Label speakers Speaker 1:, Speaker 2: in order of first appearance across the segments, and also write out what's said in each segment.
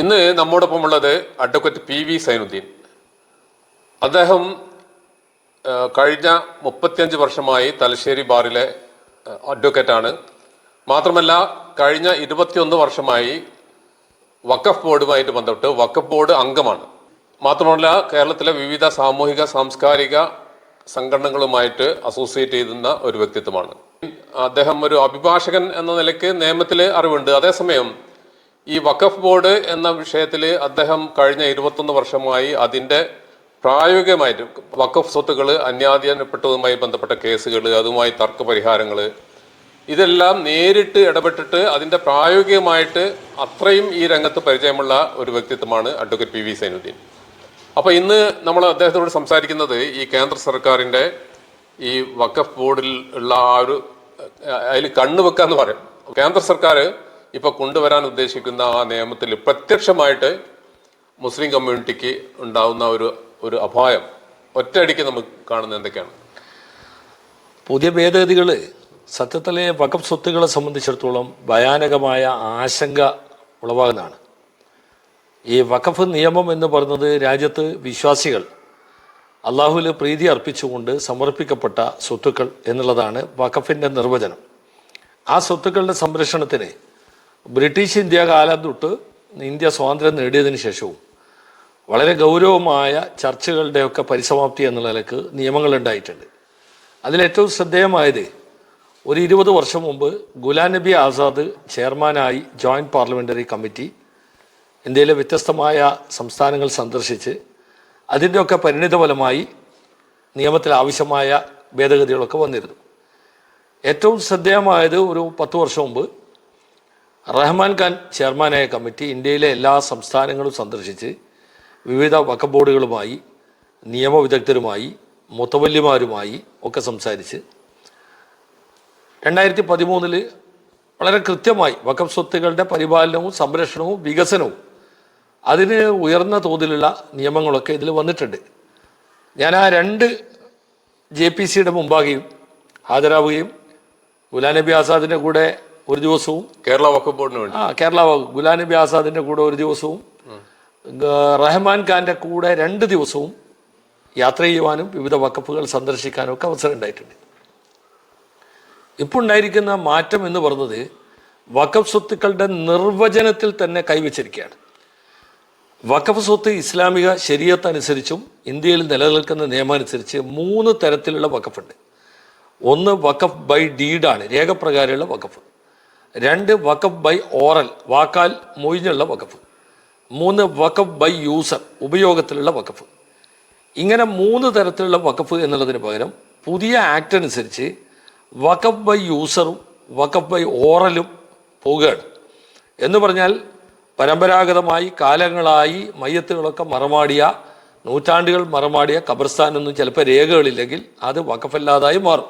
Speaker 1: ഇന്ന് നമ്മോടൊപ്പം ഉള്ളത് അഡ്വക്കേറ്റ് പി വി സൈനുദ്ദീൻ. അദ്ദേഹം കഴിഞ്ഞ മുപ്പത്തിയഞ്ച് വർഷമായി തലശ്ശേരി ബാറിലെ അഡ്വക്കേറ്റാണ്. മാത്രമല്ല കഴിഞ്ഞ ഇരുപത്തിയൊന്ന് വർഷമായി വഖഫ് ബോർഡുമായിട്ട് ബന്ധപ്പെട്ട് വഖഫ് ബോർഡ് അംഗമാണ്. മാത്രമല്ല കേരളത്തിലെ വിവിധ സാമൂഹിക സാംസ്കാരിക സംഘടനകളുമായിട്ട് അസോസിയേറ്റ് ചെയ്യുന്ന ഒരു വ്യക്തിത്വമാണ്. അദ്ദേഹം ഒരു അഭിഭാഷകൻ എന്ന നിലയ്ക്ക് നിയമത്തിൽ അറിവുണ്ട്. അതേസമയം ഈ വഖഫ് ബോർഡ് എന്ന വിഷയത്തിൽ അദ്ദേഹം കഴിഞ്ഞ ഇരുപത്തൊന്ന് വർഷമായി അതിന്റെ പ്രായോഗികമായിട്ട് വഖഫ് സ്വത്തുക്കൾ അന്യാധീനപ്പെട്ടതുമായി ബന്ധപ്പെട്ട കേസുകൾ അതുമായി തർക്ക പരിഹാരങ്ങൾ ഇതെല്ലാം നേരിട്ട് ഇടപെട്ടിട്ട് അതിന്റെ പ്രായോഗികമായിട്ട് അത്രയും ഈ രംഗത്ത് പരിചയമുള്ള ഒരു വ്യക്തിത്വമാണ് അഡ്വക്കേറ്റ് പി വി സൈനുദ്ദീൻ. അപ്പോൾ ഇന്ന് നമ്മൾ അദ്ദേഹത്തോട് സംസാരിക്കുന്നത് ഈ കേന്ദ്ര സർക്കാരിന്റെ ഈ വഖഫ് ബോർഡിൽ ഉള്ള ആ ഒരു അതിൽ കണ്ണുവെക്കാന്ന് പറയും. കേന്ദ്ര സർക്കാർ ഇപ്പോൾ കൊണ്ടുവരാൻ ഉദ്ദേശിക്കുന്ന ആ നിയമത്തിൽ പ്രത്യക്ഷമായിട്ട് മുസ്ലിം കമ്മ്യൂണിറ്റിക്ക് ഉണ്ടാവുന്ന ഒരു ഒരു അപായം ഒറ്റയടിക്ക് നമുക്ക് കാണുന്ന എന്തൊക്കെയാണ്?
Speaker 2: പുതിയ ഭേദഗതികൾ സത്യത്തിലെ വഖഫ് സ്വത്തുക്കളെ സംബന്ധിച്ചിടത്തോളം ഭയാനകമായ ആശങ്ക ഉളവാകുന്നതാണ്. ഈ വഖഫ് നിയമം എന്ന് പറയുന്നത് രാജ്യത്ത് വിശ്വാസികൾ അള്ളാഹുവിൽ പ്രീതി അർപ്പിച്ചുകൊണ്ട് സമർപ്പിക്കപ്പെട്ട സ്വത്തുക്കൾ എന്നുള്ളതാണ് വഖഫിന്റെ നിർവചനം. ആ സ്വത്തുക്കളുടെ സംരക്ഷണത്തിന് ബ്രിട്ടീഷ് ഇന്ത്യ കാലം തൊട്ട് ഇന്ത്യ സ്വാതന്ത്ര്യം നേടിയതിന് ശേഷവും വളരെ ഗൗരവമായ ചർച്ചകളുടെയൊക്കെ പരിസമാപ്തി എന്ന നിലയ്ക്ക് നിയമങ്ങൾ ഉണ്ടായിട്ടുണ്ട്. അതിലേറ്റവും ശ്രദ്ധേയമായത് ഒരു ഇരുപത് വർഷം മുമ്പ് ഗുലാം നബി ആസാദ് ചെയർമാനായി ജോയിന്റ് പാർലമെന്ററി കമ്മിറ്റി ഇന്ത്യയിലെ വ്യത്യസ്തമായ സംസ്ഥാനങ്ങൾ സന്ദർശിച്ച് അതിന്റെയൊക്കെ പരിണിതഫലമായി നിയമത്തിൽ ആവശ്യമായ ഭേദഗതികളൊക്കെ വന്നിരുന്നു. ഏറ്റവും ശ്രദ്ധേയമായത് ഒരു പത്ത് വർഷം മുമ്പ് റഹ്മാൻ ഖാൻ ചെയർമാനായ കമ്മിറ്റി ഇന്ത്യയിലെ എല്ലാ സംസ്ഥാനങ്ങളും സന്ദർശിച്ച് വിവിധ വക്ക ബോർഡുകളുമായി നിയമവിദഗ്ധരുമായി മുത്തവല്യമാരുമായി ഒക്കെ സംസാരിച്ച് രണ്ടായിരത്തി പതിമൂന്നിൽ വളരെ കൃത്യമായി വക്കം സ്വത്തുക്കളുടെ പരിപാലനവും സംരക്ഷണവും വികസനവും അതിന് ഉയർന്ന തോതിലുള്ള നിയമങ്ങളൊക്കെ ഇതിൽ വന്നിട്ടുണ്ട്. ഞാൻ ആ രണ്ട് ജെ പി സിയുടെ മുമ്പാകെയും ഹാജരാവുകയും ഗുലാം നബി ആസാദിന്റെ കൂടെ ഒരു ദിവസവും
Speaker 1: കേരള വഖഫ് ബോർഡിന് വേണ്ടി.
Speaker 2: ആ കേരള ഗുലാം നബി ആസാദിന്റെ കൂടെ ഒരു ദിവസവും റഹ്മാൻ ഖാന്റെ കൂടെ രണ്ട് ദിവസവും യാത്ര ചെയ്യുവാനും വിവിധ വക്കഫുകൾ സന്ദർശിക്കാനും ഒക്കെ അവസരം ഉണ്ടായിട്ടുണ്ട്. ഇപ്പോൾ ഉണ്ടായിരിക്കുന്ന മാറ്റം എന്ന് പറഞ്ഞത് വഖഫ് സ്വത്തുക്കളുടെ നിർവചനത്തിൽ തന്നെ കൈവച്ചിരിക്കുകയാണ്. വക്കഫ് സ്വത്ത് ഇസ്ലാമിക ശരീരത്ത് അനുസരിച്ചും ഇന്ത്യയിൽ നിലനിൽക്കുന്ന നിയമം അനുസരിച്ച് മൂന്ന് തരത്തിലുള്ള വക്കഫുണ്ട് ഒന്ന് വക്കഫ് ബൈ ഡീഡാണ് രേഖപ്രകാരമുള്ള വഖഫ്. രണ്ട് വഖഫ് ബൈ ഓറൽ വാക്കാൽ മൊഴിഞ്ഞുള്ള വഖഫ്. മൂന്ന് വഖഫ് ബൈ യൂസർ ഉപയോഗത്തിലുള്ള വഖഫ്. ഇങ്ങനെ മൂന്ന് തരത്തിലുള്ള വഖഫ് എന്നുള്ളതിന് പകരം പുതിയ ആക്ട് അനുസരിച്ച് വഖഫ് ബൈ യൂസറും വഖഫ് ബൈ ഓറലും പോവുകയാണ്. എന്ന് പറഞ്ഞാൽ പരമ്പരാഗതമായി കാലങ്ങളായി മയ്യത്തുകളൊക്കെ മറമാടിയ നൂറ്റാണ്ടുകൾ മറമാടിയ ഖബർസ്ഥാനൊന്നും ചിലപ്പോൾ രേഖകളില്ലെങ്കിൽ അത് വഖഫല്ലാതായി മാറും.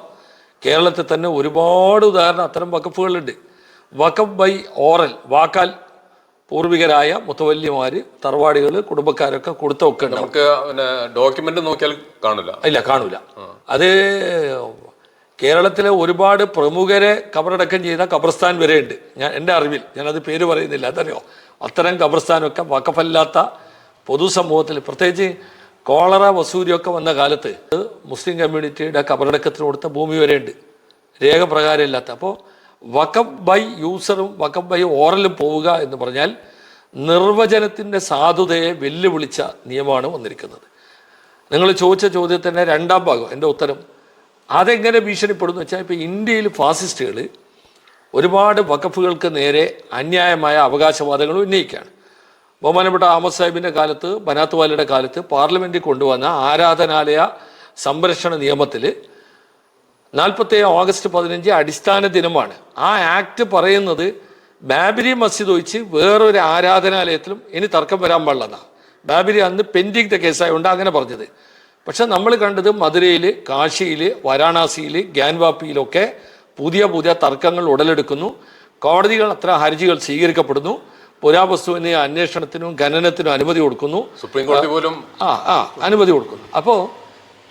Speaker 2: കേരളത്തിൽ തന്നെ ഒരുപാട് ഉദാഹരണം അത്തരം വഖഫുകളുണ്ട്. വഖഫ് ബൈ ഓറൽ വാക്കാൽ പൂർവികരായ മുത്തവല്യമാർ തറവാടികൾ കുടുംബക്കാരൊക്കെ കൊടുത്തൊക്കെ ഒക്കെ
Speaker 1: നമുക്ക് പിന്നെ ഡോക്യുമെന്റ് നോക്കിയാൽ കാണില്ല.
Speaker 2: ഇല്ല കാണൂല അത് കേരളത്തിലെ ഒരുപാട് പ്രമുഖരെ കബറടക്കം ചെയ്ത ഖബർസ്ഥാൻ വരെയുണ്ട്. ഞാൻ എന്റെ അറിവിൽ. ഞാനത് പേര് പറയുന്നില്ല. അതറിയോ? അത്തരം കബർസ്ഥാനൊക്കെ വക്കഫല്ലാത്ത പൊതുസമൂഹത്തിൽ പ്രത്യേകിച്ച് കോളറ വസൂരിയൊക്കെ വന്ന കാലത്ത് മുസ്ലിം കമ്മ്യൂണിറ്റിയുടെ കബറടക്കത്തിന് കൊടുത്ത ഭൂമി വരെയുണ്ട്. രേഖ പ്രകാരമില്ലാത്ത അപ്പോൾ വഖഫ് ബൈ യൂസറും വഖഫ് ബൈ ഓറലും പോവുക എന്ന് പറഞ്ഞാൽ നിർവചനത്തിന്റെ സാധുതയെ വെല്ലുവിളിച്ച നിയമമാണ് വന്നിരിക്കുന്നത്. നിങ്ങൾ ചോദിച്ച ചോദ്യത്തിന്റെ രണ്ടാം ഭാഗം എന്റെ ഉത്തരം അതെങ്ങനെ ഭീഷണിപ്പെടുന്നു വെച്ചാൽ ഇപ്പോൾ ഇന്ത്യയിൽ ഫാസിസ്റ്റുകൾ ഒരുപാട് വഖഫുകൾക്ക് നേരെ അന്യായമായ അവകാശവാദങ്ങൾ ഉന്നയിക്കുകയാണ്. ബഹുമാനപ്പെട്ട അഹമ്മദ് സാഹിബിന്റെ കാലത്ത് ബനാത്ത് വാലിയുടെ കാലത്ത് പാർലമെന്റിൽ കൊണ്ടുവന്ന ആരാധനാലയ സംരക്ഷണ നിയമത്തിൽ നാൽപ്പത്തേഴ് ഓഗസ്റ്റ് പതിനഞ്ച് അടിസ്ഥാന ദിനമാണ്. ആ ആക്ട് പറയുന്നത് ബാബരി മസ്ജിദ് ഒഴിച്ച് വേറൊരു ആരാധനാലയത്തിലും ഇനി തർക്കം വരാൻ പാടില്ലെന്നാണ് ബാബരി അന്ന് പെൻഡിങ്ങിന്റെ കേസായതുകൊണ്ട് അങ്ങനെ പറഞ്ഞത്. പക്ഷെ നമ്മൾ കണ്ടത് മധുരയിൽ കാശിയിൽ വാരാണസിയിൽ ഗ്യാൻവാപ്പിയിലൊക്കെ പുതിയ പുതിയ തർക്കങ്ങൾ ഉടലെടുക്കുന്നു. കോടതികൾ അത്ര ഹർജികൾ സ്വീകരിക്കപ്പെടുന്നു. പുരാവസ്തുവിന് അന്വേഷണത്തിനും ഖനനത്തിനും അനുമതി കൊടുക്കുന്നു.
Speaker 1: സുപ്രീം കോടതി പോലും
Speaker 2: ആ ആ അനുമതി കൊടുക്കുന്നു. അപ്പോൾ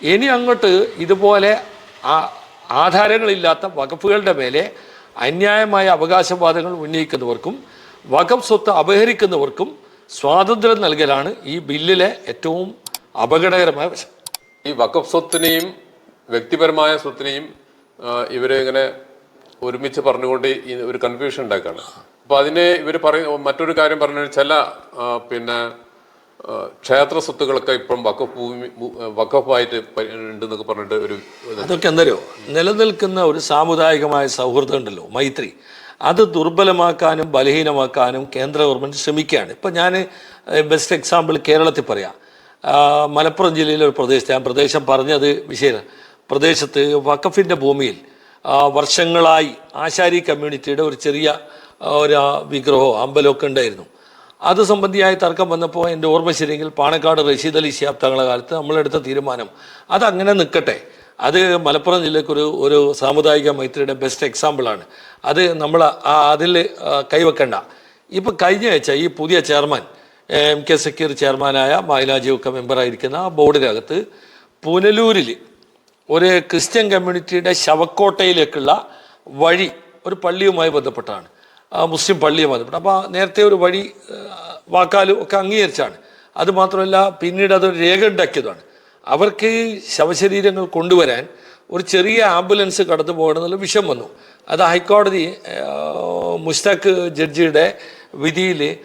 Speaker 2: ഇനി അങ്ങോട്ട് ഇതുപോലെ ആ ആധാരങ്ങളില്ലാത്ത വകുപ്പുകളുടെ മേലെ അന്യായമായ അവകാശവാദങ്ങൾ ഉന്നയിക്കുന്നവർക്കും വഖഫ് സ്വത്ത് അപഹരിക്കുന്നവർക്കും സ്വാതന്ത്ര്യം നൽകലാണ് ഈ ബില്ലിലെ ഏറ്റവും അപകടകരമായ വശം.
Speaker 1: ഈ വഖഫ് സ്വത്തിനെയും വ്യക്തിപരമായ സ്വത്തിനെയും ഇവരെ ഇങ്ങനെ ഒരുമിച്ച് പറഞ്ഞുകൊണ്ട് ഈ ഒരു കൺഫ്യൂഷൻ ഉണ്ടാക്കുകയാണ്. അപ്പോൾ അതിനെ ഇവർ പറയ മറ്റൊരു കാര്യം പറഞ്ഞാൽ ചില പിന്നെ ക്ഷേത്ര സ്വത്തുക്കളൊക്കെ ഇപ്പം വഖഫ് ഭൂമി വക്കഫായിട്ട് ഉണ്ടെന്നൊക്കെ പറഞ്ഞിട്ട് ഒരു
Speaker 2: അതൊക്കെ എന്തരോ നിലനിൽക്കുന്ന ഒരു സാമുദായികമായ സൗഹൃദം ഉണ്ടല്ലോ മൈത്രി. അത് ദുർബലമാക്കാനും ബലഹീനമാക്കാനും കേന്ദ്ര ഗവൺമെന്റ് ശ്രമിക്കുകയാണ്. ഇപ്പം ഞാൻ ബെസ്റ്റ് എക്സാമ്പിൾ കേരളത്തിൽ പറയാം. മലപ്പുറം ജില്ലയിലെ ഒരു പ്രദേശത്ത് ഞാൻ പ്രദേശം പറഞ്ഞത് വിഷയം പ്രദേശത്ത് വഖഫിന്റെ ഭൂമിയിൽ വർഷങ്ങളായി ആശാരി കമ്മ്യൂണിറ്റിയുടെ ഒരു ചെറിയ ഒരു വിഗ്രഹമോ അമ്പലമൊക്കെ ഉണ്ടായിരുന്നു. അത് സംബന്ധിയായ തർക്കം വന്നപ്പോൾ എന്റെ ഓർമ്മ ശരിയെങ്കിൽ പാണക്കാട് റഷീദ് അലി ശിഹാബ് തങ്ങളുടെ കാലത്ത് നമ്മളെടുത്ത തീരുമാനം. അതങ്ങനെ നിൽക്കട്ടെ. അത് മലപ്പുറം ജില്ലക്കൊരു ഒരു സാമുദായിക മൈത്രിയുടെ ബെസ്റ്റ് എക്സാമ്പിളാണ് അത് നമ്മൾ ആ അതിൽ കൈവെക്കണ്ട. ഇപ്പം കഴിഞ്ഞ ആഴ്ച ഈ പുതിയ ചെയർമാൻ എം കെ സക്കീർ ചെയർമാനായ മൈലാജിയൊക്കെ മെമ്പറായിരിക്കുന്ന ആ ബോർഡിനകത്ത് പുനലൂരിൽ ഒരു ക്രിസ്ത്യൻ കമ്മ്യൂണിറ്റിയുടെ ശവക്കോട്ടയിലേക്കുള്ള വഴി ഒരു പള്ളിയുമായി ബന്ധപ്പെട്ടാണ് മുസ്ലിം പള്ളിയുമായി അപ്പോൾ നേരത്തെ ഒരു വഴി വാക്കാലും ഒക്കെ അംഗീകരിച്ചാണ്. അത് മാത്രമല്ല പിന്നീട് അതൊരു രേഖ ഉണ്ടാക്കിയതാണ്. അവർക്ക് ശവശരീരങ്ങൾ കൊണ്ടുവരാൻ ഒരു ചെറിയ ആംബുലൻസ് കടന്നു പോകണമെന്നുള്ള വിഷയം വന്നു. അത് ഹൈക്കോടതി മുസ്താഖ് ജഡ്ജിയുടെ വിധിയിൽ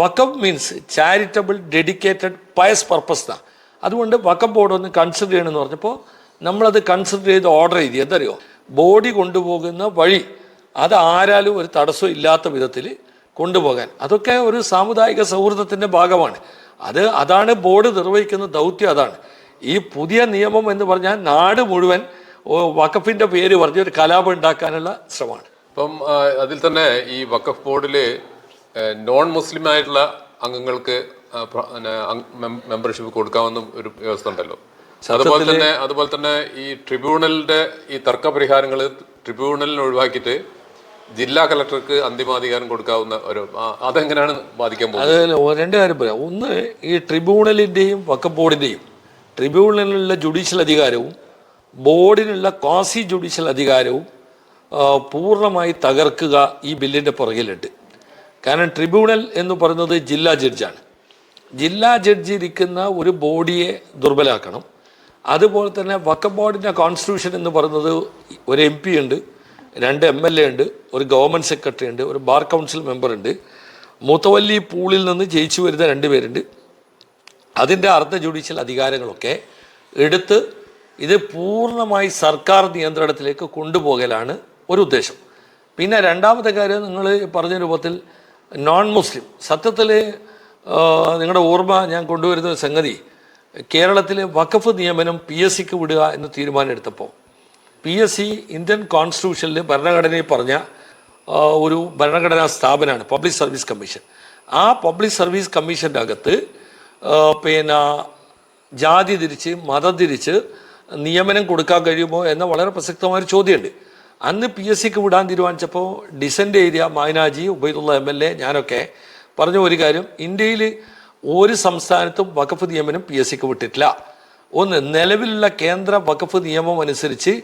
Speaker 2: Vakkom means charitable dedicated pious purpose എന്നാണ് അതുകൊണ്ട് വക്കം ബോർഡ് ഒന്ന് കൺസിഡർ ചെയ്യണമെന്ന് പറഞ്ഞപ്പോൾ നമ്മളത് കൺസിഡർ ചെയ്ത് ഓർഡർ ചെയ്തു. എന്തറിയോ ബോഡി കൊണ്ടുപോകുന്ന വഴി അത് ആരാലും ഒരു തടസ്സം ഇല്ലാത്ത വിധത്തിൽ കൊണ്ടുപോകാൻ. അതൊക്കെ ഒരു സാമുദായിക സൗഹൃദത്തിന്റെ ഭാഗമാണ്. അത് അതാണ് ബോർഡ് നിർവഹിക്കുന്ന ദൗത്യം അതാണ്. ഈ പുതിയ നിയമം എന്ന് പറഞ്ഞാൽ നാട് മുഴുവൻ വഖഫിന്റെ വഖഫിന്റെ പേര് പറഞ്ഞ് ഒരു കലാപം ഉണ്ടാക്കാനുള്ള ശ്രമമാണ്.
Speaker 1: ഇപ്പം അതിൽ തന്നെ ഈ വഖഫ് ബോർഡിൽ നോൺ മുസ്ലിം ആയിട്ടുള്ള അംഗങ്ങൾക്ക് മെമ്പർഷിപ്പ് കൊടുക്കാമെന്ന് ഒരു വ്യവസ്ഥ ഉണ്ടല്ലോ. അതുപോലെ തന്നെ അതുപോലെ തന്നെ ഈ ട്രിബ്യൂണലിന്റെ ഈ തർക്ക പരിഹാരങ്ങൾ ട്രിബ്യൂണലിന് ഒഴിവാക്കിയിട്ട് ജില്ലാ കളക്ടർക്ക് അന്തിമാധികാരം കൊടുക്കാവുന്ന ഒരു അതെങ്ങനെയാണ് ബാധിക്കാൻ പോകുന്നത്?
Speaker 2: അതിൽ ഒ- രണ്ട് കാര്യം പറയാം. ഒന്ന് ഈ ട്രിബ്യൂണലിന്റെയും വക്ക ബോർഡിന്റെയും ട്രിബ്യൂണലിനുള്ള ജുഡീഷ്യൽ അധികാരവും ബോർഡിനുള്ള ക്വാസി ജുഡീഷ്യൽ അധികാരവും പൂർണമായി തകർക്കുക ഈ ബില്ലിന്റെ പുറകിലുണ്ട്. കാരണം ട്രിബ്യൂണൽ എന്ന് പറയുന്നത് ജില്ലാ ജഡ്ജാണ്. ജില്ലാ ജഡ്ജി ഇരിക്കുന്ന ഒരു ബോഡിയെ ദുർബലാക്കണം. അതുപോലെ തന്നെ വക്കം ബോർഡിന്റെ കോൺസ്റ്റിറ്റ്യൂഷൻ എന്ന് പറയുന്നത് ഒരു എം പി ഉണ്ട്. രണ്ട് എം എൽ എ ഉണ്ട് ഒരു ഗവൺമെന്റ് സെക്രട്ടറി ഉണ്ട് ഒരു ബാർ കൗൺസിൽ മെമ്പർ ഉണ്ട്. മൂത്തവല്ലി പൂളിൽ നിന്ന് ജയിച്ചു വരുന്ന രണ്ട് പേരുണ്ട്. അതിന്റെ അർദ്ധ ജുഡീഷ്യൽ അധികാരങ്ങളൊക്കെ എടുത്ത് ഇത് പൂർണമായി സർക്കാർ നിയന്ത്രണത്തിലേക്ക് കൊണ്ടുപോകലാണ് ഒരു ഉദ്ദേശം. പിന്നെ രണ്ടാമത്തെ കാര്യം നിങ്ങൾ പറഞ്ഞ രൂപത്തിൽ നോൺ മുസ്ലിം സത്യത്തിൽ നിങ്ങളുടെ ഓർമ്മ ഞാൻ കൊണ്ടുവരുന്ന സംഗതി കേരളത്തിലെ വഖഫ് നിയമനം പി എസ് സിക്ക് വിടുക എന്ന് തീരുമാനമെടുത്തപ്പോൾ പി എസ് സി ഇന്ത്യൻ കോൺസ്റ്റിറ്റ്യൂഷനിൽ ഭരണഘടനയിൽ പറഞ്ഞ ഒരു ഭരണഘടനാ സ്ഥാപനമാണ് പബ്ലിക് സർവീസ് കമ്മീഷൻ ആ പബ്ലിക് സർവീസ് കമ്മീഷന്റെ അകത്ത് പിന്നെ ജാതി തിരിച്ച് മതം തിരിച്ച് നിയമനം കൊടുക്കാൻ കഴിയുമോ എന്ന വളരെ പ്രസക്തമായൊരു ചോദ്യമുണ്ട്. അന്ന് പി എസ് സിക്ക് വിടാൻ തീരുമാനിച്ചപ്പോൾ ഡിസന്റ് ഏരിയ മൈനാജി ഉബൈദുള്ള എം എൽ എ ഞാനൊക്കെ പറഞ്ഞ ഒരു കാര്യം ഇന്ത്യയിൽ ഒരു സംസ്ഥാനത്തും വഖഫ് നിയമനം പി എസ് സിക്ക് വിട്ടിട്ടില്ല. ഒന്ന് നിലവിലുള്ള കേന്ദ്ര വഖഫ് നിയമം അനുസരിച്ച്